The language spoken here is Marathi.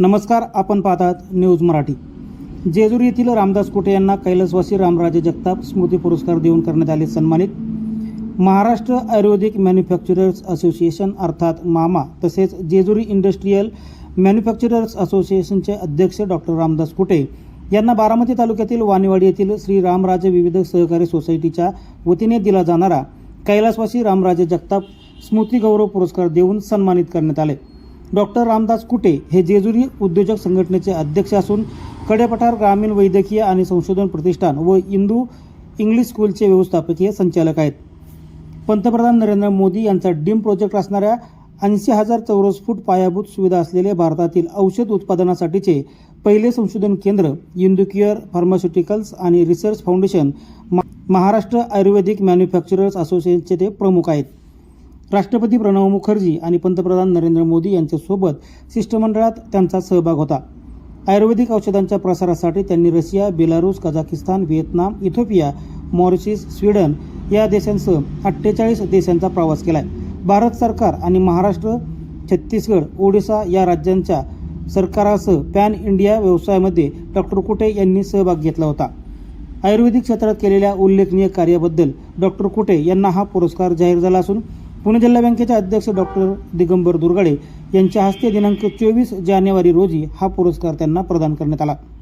नमस्कार आपण पाहतात न्यूज मराठी. जेजूर येथील रामदास कुटे यांना कैलासवासी रामराजे जगताप स्मृती पुरस्कार देऊन करण्यात आले सन्मानित. महाराष्ट्र आयुर्वेदिक मॅन्युफॅक्चरर्स असोसिएशन अर्थात मामा तसेच जेजुरी इंडस्ट्रीयल मॅन्युफॅक्चरर्स असोसिएशनचे अध्यक्ष डॉक्टर रामदास कुटे यांना बारामती तालुक्यातील वाणीवाडी येथील श्री रामराजे विविध सहकारी सोसायटीच्या वतीने दिला जाणारा कैलासवासी रामराजे जगताप स्मृती गौरव पुरस्कार देऊन सन्मानित करण्यात आले. डॉक्टर रामदास कुटे हे जेजुरी उद्योजक संघटनेचे अध्यक्ष असून कडेपठार ग्रामीण वैद्यकीय आणि संशोधन प्रतिष्ठान व इंदू इंग्लिश स्कूलचे व्यवस्थापकीय संचालक आहेत. पंतप्रधान नरेंद्र मोदी यांचा डीम प्रोजेक्ट असणाऱ्या ऐंशी हजार चौरस फूट पायाभूत सुविधा असलेले भारतातील औषध उत्पादनासाठीचे पहिले संशोधन केंद्र इंदुकिअर फार्मास्युटिकल्स आणि research foundation Maharashtra Ayurvedic manufacturers असोसिएशनचे ते प्रमुख आहेत. राष्ट्रपती प्रणव मुखर्जी आणि पंतप्रधान नरेंद्र मोदी यांच्यासोबत शिष्टमंडळात त्यांचा सहभाग होता. आयुर्वेदिक औषधांच्या प्रसारासाठी त्यांनी Russia Belarus Kazakhstan Vietnam Ethiopia Mauritius Sweden या देशांसह अठ्ठेचाळीस देशांचा प्रवास केला आहे भारत सरकार आणि महाराष्ट्र छत्तीसगड ओडिसा या राज्यांच्या सरकारासह पॅन इंडिया व्यवसायामध्ये डॉक्टर कुटे यांनी सहभाग घेतला होता. आयुर्वेदिक क्षेत्रात केलेल्या उल्लेखनीय कार्याबद्दल डॉक्टर कुटे यांना हा पुरस्कार जाहीर झाला असून पुणे जिल्हा बँकेचे अध्यक्ष डॉक्टर दिगंबर दुर्गाडे यांच्या हस्ते दिनांक चोवीस जानेवारी रोजी हा पुरस्कार त्यांना प्रदान करण्यात आला.